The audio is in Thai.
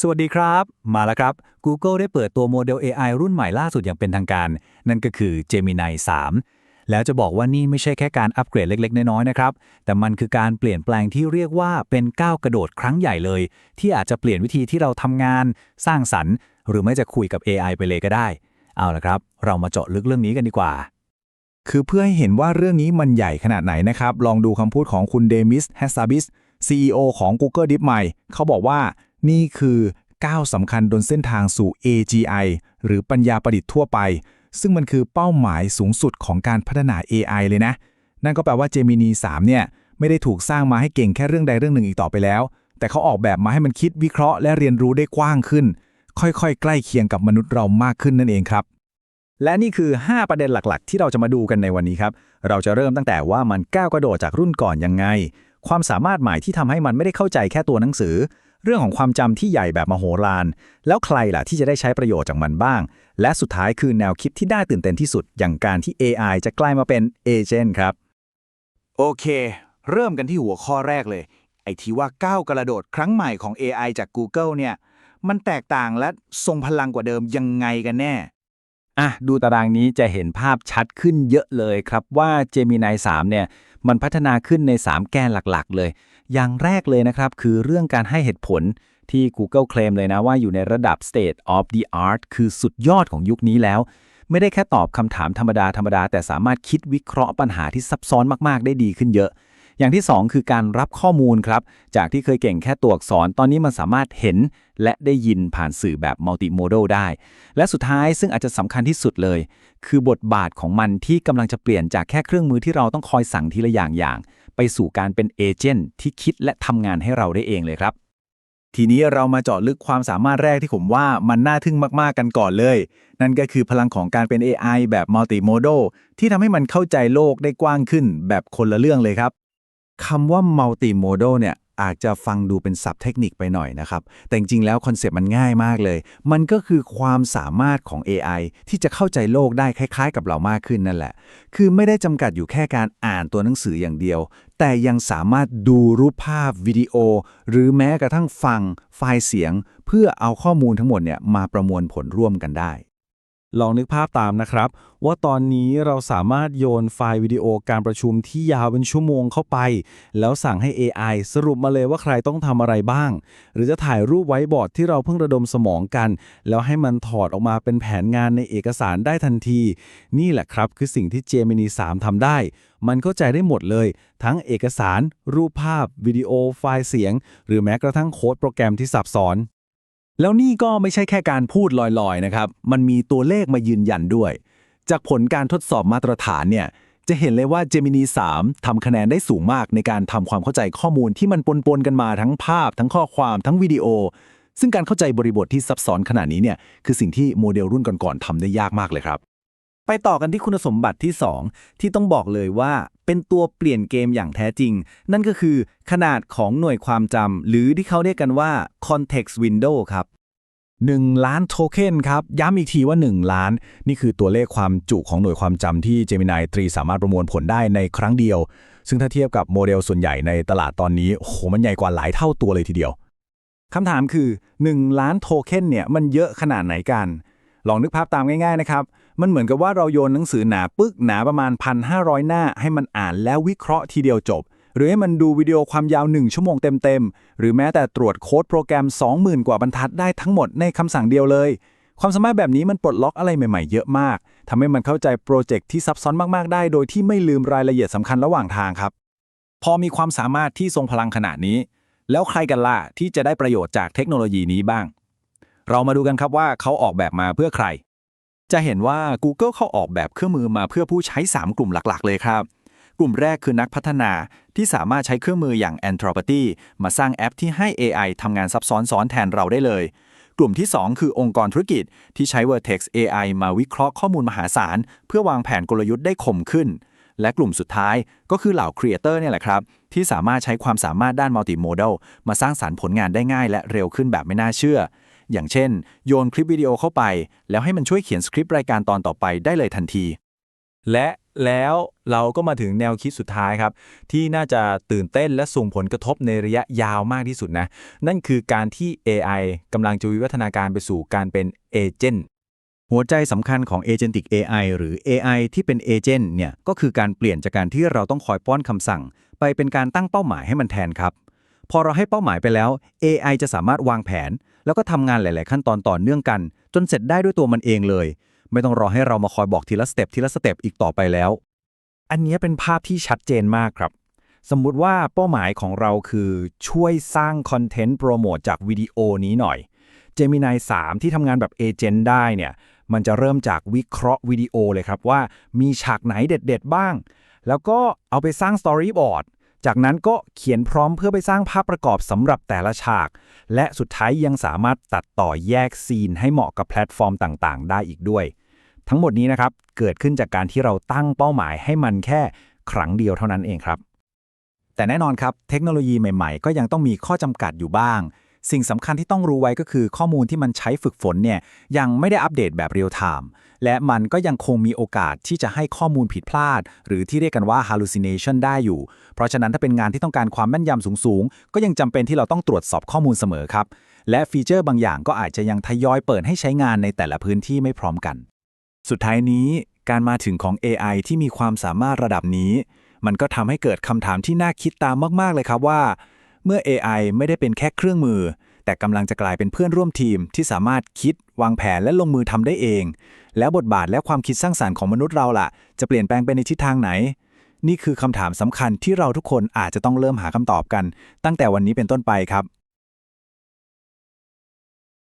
สวัสดีครับ มาแล้วครับ Google ได้เปิดตัวโมเดล AI รุ่นใหม่ล่าสุดอย่างเป็นทางการ นั่นก็คือ Gemini 3 แล้วจะบอกว่านี่ไม่ใช่แค่การอัปเกรดเล็ก ๆ น้อย ๆ นะครับ แต่มันคือการเปลี่ยนแปลงที่เรียกว่าเป็นก้าวกระโดดครั้งใหญ่เลย ที่อาจจะเปลี่ยนวิธีที่เราทำงาน สร้างสรรค์ หรือไม่จะคุยกับ AI ไปเลยก็ได้ เอาละครับ เรามาเจาะลึกเรื่องนี้กันดีกว่า คือเพื่อให้เห็นว่าเรื่องนี้มันใหญ่ขนาดไหนนะครับลองดูคำพูดของคุณเดมิสแฮสซาบิส CEO ของ Google DeepMind เขาบอกว่า นี่คือก้าวสำคัญบนเส้นทางสู่ AGI หรือปัญญาประดิษฐ์ทั่วไป ซึ่งมันคือเป้าหมายสูงสุดของการพัฒนา AI เลยนะ นั่นก็แปลว่า Gemini 3 เนี่ย ไม่ได้ถูกสร้างมาให้เก่งแค่เรื่องใดเรื่องหนึ่งอีกต่อไปแล้ว แต่เขาออกแบบมาให้มันคิดวิเคราะห์และเรียนรู้ได้กว้างขึ้น ค่อยๆ ใกล้เคียงกับมนุษย์เรามากขึ้นนั่นเองครับและนี่คือ 5 ประเด็นหลักๆ ที่เราจะมาดูกันในวันนี้ครับ เราจะเริ่มตั้งแต่ว่ามันก้าวกระโดดจากรุ่นก่อนยังไง ความสามารถใหม่ที่ทำให้มันไม่ได้เข้าใจแค่ตัวหนังสือ เรื่องของความจำที่ใหญ่แบบมโหฬารแล้วใครล่ะที่จะได้ใช้ประโยชน์จากมันบ้าง และสุดท้ายคือแนวคิดที่ได้ตื่นเต้นที่สุด อย่างการที่ AI จะกลายมาเป็นเอเจนต์ครับ โอเค เริ่มกันที่หัวข้อแรกเลย ไอ้ที่ว่าก้าวกระโดดครั้งใหม่ของ AI จาก Google เนี่ย มันแตกต่างและทรงพลังกว่าเดิมยังไงกันแน่อะดูตารางนี้จะเห็นภาพชัดขึ้นเยอะเลยครับว่า Gemini 3 เนี่ย มันพัฒนาขึ้นใน 3 แกนหลักๆ เลย อย่างแรกเลยนะครับ คือเรื่องการให้เหตุผลที่ Google เคลมเลยนะว่าอยู่ในระดับ state of the art คือสุดยอดของยุคนี้แล้ว ไม่ได้แค่ตอบคำถามธรรมดาธรรมดา แต่สามารถคิดวิเคราะห์ปัญหาที่ซับซ้อนมาก ๆ ได้ดีขึ้นเยอะ อย่างที่ 2 คือการรับข้อมูลครับ จากที่เคยเก่งแค่ตัวอักษร ตอนนี้มันสามารถเห็นและได้ยินผ่านสื่อแบบมัลติโมด l ได้ และสุดท้ายซึ่งอาจจะสำคัญที่สุดเลย คือบทบาทของมันที่กำลังจะเปลี่ยนจากแค่เครื่องมือที่เราต้องคอยสั่งทีละอย่างอย่าง ไปสู่การเป็นเอเจนต์ที่คิดและทำงานให้เราได้เองเลยครับ ทีนี้เรามาเจาะลึกความสามารถแรกที่ผมว่ามันน่าทึ่งมากๆกันก่อนเลย นั่นก็คือพลังของการเป็น AI แบบมัลติโมด l ที่ทำให้มันเข้าใจโลกได้กว้างขึ้นแบบคนละเรื่องเลยครับคำว่า multimodal เนี่ย อาจจะฟังดูเป็นศัพท์เทคนิคไปหน่อยนะครับ แต่จริงๆแล้วคอนเซปต์มันง่ายมากเลย มันก็คือความสามารถของ AI ที่จะเข้าใจโลกได้คล้ายๆ กับเรามากขึ้นนั่นแหละ คือไม่ได้จำกัดอยู่แค่การอ่านตัวหนังสืออย่างเดียว แต่ยังสามารถดูรูปภาพวิดีโอ หรือแม้กระทั่งฟัง ไฟล์เสียง เพื่อเอาข้อมูลทั้งหมดเนี่ยมาประมวลผลร่วมกันได้ ลองนึกภาพตามนะครับ ว่าตอนนี้เราสามารถโยนไฟล์วิดีโอการประชุมที่ยาวเป็นชั่วโมงเข้าไป แล้วสั่งให้ AI สรุปมาเลยว่าใครต้องทำอะไรบ้าง หรือจะถ่ายรูปไว้บอร์ดที่เราเพิ่งระดมสมองกัน แล้วให้มันถอดออกมาเป็นแผนงานในเอกสารได้ทันที นี่แหละครับคือสิ่งที่ Gemini 3ทำได้ มันเข้าใจได้หมดเลย ทั้งเอกสาร รูปภาพ วิดีโอ ไฟล์เสียง หรือแม้กระทั่งโค้ดโปรแกรมที่ซับซ้อน แล้วนี่ก็ไม่ใช่แค่การพูดลอยๆนะครับ มันมีตัวเลขมายืนยันด้วย จากผลการทดสอบมาตรฐานเนี่ย จะเห็นเลยว่า Gemini 3 ทำคะแนนได้สูงมากในการทำความเข้าใจข้อมูลที่มันปนๆกันมาทั้งภาพ ทั้งข้อความทั้งวิดีโอ ซึ่งการเข้าใจบริบทที่ซับซ้อนขนาดนี้เนี่ยคือสิ่งที่โมเดลรุ่นก่อนๆทำได้ยากมากเลยครับ ไปต่อกันที่คุณสมบัติที่ 2 ที่ต้องบอกเลยว่าเป็นตัวเปลี่ยนเกมอย่างแท้จริง นั่นก็คือขนาดของหน่วยความจำหรือที่เขาเรียกกันว่า context window ครับ 1 ล้านโทเค็นครับ ย้ำอีกทีว่า 1 ล้าน นี่คือตัวเลขความจุของหน่วยความจำที่ Gemini 3 สามารถประมวลผลได้ในครั้งเดียว ซึ่งถ้าเทียบกับโมเดลส่วนใหญ่ในตลาดตอนนี้โอ้โหมันใหญ่กว่าหลายเท่าตัวเลยทีเดียวคำถามคือ 1 ล้านโทเค็นเนี่ยมันเยอะขนาดไหนกัน ลองนึกภาพตามง่ายๆนะครับ มันเหมือนกับว่าเราโยนหนังสือหนาปึกหนาประมาณ 1,500 หน้า ให้มันอ่านแล้ววิเคราะห์ทีเดียวจบ หรือให้มันดูวิดีโอความยาว 1 ชั่วโมงเต็มๆ หรือแม้แต่ตรวจโค้ดโปรแกรม 20,000 กว่าบรรทัดได้ทั้งหมดในคำสั่งเดียวเลย ความสามารถแบบนี้มันปลดล็อกอะไรใหม่ๆ เยอะมากทำให้มันเข้าใจโปรเจกต์ที่ซับซ้อนมากๆ ได้ โดยที่ไม่ลืมรายละเอียดสำคัญระหว่างทางครับ พอมีความสามารถที่ทรงพลังขนาดนี้ แล้วใครกันล่ะที่จะได้ประโยชน์จากเทคโนโลยีนี้บ้าง เรามาดูกันครับว่าเขาออกแบบมาเพื่อใคร จะเห็นว่า Google เขาออกแบบเครื่องมือมาเพื่อผู้ใช้ 3 กลุ่มหลักๆ เลยครับ กลุ่มแรกคือนักพัฒนาที่สามารถใช้เครื่องมืออย่าง Anthropy มาสร้างแอปที่ให้ AI ทำงานซับซ้อนซ้อนแทนเราได้เลย กลุ่มที่ 2 คือองค์กรธุรกิจ ที่ใช้ Vertex AI มาวิเคราะห์ข้อมูลมหาศาล เพื่อวางแผนกลยุทธ์ได้คมขึ้น และกลุ่มสุดท้ายก็คือเหล่าครีเอเตอร์เนี่ยแหละครับที่สามารถใช้ความสามารถด้านมัลติโมด l มาสร้างสารรค์ผลงานได้ง่าย และเร็วขึ้นแบบไม่น่าเชื่อ อย่างเช่น โยนคลิปวิดีโอเข้าไป แล้วให้มันช่วยเขียนสคริปต์รายการตอนต่อไปได้เลยทันที และแล้วเราก็มาถึงแนวคิดสุดท้ายครับ ที่น่าจะตื่นเต้นและส่งผลกระทบในระยะยาวมากที่สุดนะ นั่นคือการที่ AI กำลังจะวิวัฒนาการไปสู่การเป็นเอเจนต์หัวใจสำคัญของ Agentic AI หรือ AI ที่เป็น Agent เนี่ยก็คือการเปลี่ยนจากการที่เราต้องคอยป้อนคำสั่ง ไปเป็นการตั้งเป้าหมายให้มันแทนครับ พอเราให้เป้าหมายไปแล้ว AI จะสามารถวางแผน แล้วก็ทำงานหลาย ๆ ขั้นตอนต่อเนื่องกัน จนเสร็จได้ด้วยตัวมันเองเลย ไม่ต้องรอให้เรามาคอยบอกทีละสเต็ปทีละสเต็ปอีกต่อไปแล้ว อันนี้เป็นภาพที่ชัดเจนมากครับ สมมุติว่าเป้าหมายของเราคือช่วยสร้างคอนเทนต์โปรโมทจากวิดีโอนี้หน่อย Gemini 3 ที่ทำงานแบบเอเจนต์ได้เนี่ยมันจะเริ่มจากวิเคราะห์วิดีโอเลยครับว่ามีฉากไหนเด็ด ๆ บ้าง แล้วก็เอาไปสร้างสตอรี่บอร์ด จากนั้นก็เขียนพร้อมเพื่อไปสร้างภาพประกอบสำหรับแต่ละฉาก และสุดท้ายยังสามารถตัดต่อแยกซีนให้เหมาะกับแพลตฟอร์มต่างๆ ได้อีกด้วย ทั้งหมดนี้นะครับ เกิดขึ้นจากการที่เราตั้งเป้าหมายให้มันแค่ครั้งเดียวเท่านั้นเองครับ แต่แน่นอนครับเทคโนโลยีใหม่ๆ ก็ยังต้องมีข้อจำกัดอยู่บ้าง สิ่งสำคัญที่ต้องรู้ไว้ก็คือข้อมูลที่มันใช้ฝึกฝนเนี่ยยังไม่ได้อัปเดตแบบเรียลไทม์ และมันก็ยังคงมีโอกาสที่จะให้ข้อมูลผิดพลาด หรือที่เรียกกันว่า hallucination ได้อยู่ เพราะฉะนั้นถ้าเป็นงานที่ต้องการความแม่นยำสูงๆ ก็ยังจำเป็นที่เราต้องตรวจสอบข้อมูลเสมอครับ และฟีเจอร์บางอย่างก็อาจจะยังทยอยเปิดให้ใช้งานในแต่ละพื้นที่ไม่พร้อมกัน สุดท้ายนี้ การมาถึงของ AI ที่มีความสามารถระดับนี้ มันก็ทำให้เกิดคำถามที่น่าคิดตามมาก ๆ เลยครับว่า เมื่อ AI ไม่ได้เป็นแค่เครื่องมือ แต่กำลังจะกลายเป็นเพื่อนร่วมทีมที่สามารถคิด วางแผนและลงมือทำได้เอง แล้วบทบาทและความคิดสร้างสารรค์ของมนุษย์เราล่ะ จะเปลี่ยนแปลงไปในทิศทางไหน นี่คือคำถามสำคัญที่เราทุกคนอาจจะต้องเริ่มหาคำตอบกัน ตั้งแต่วันนี้เป็นต้นไปครับ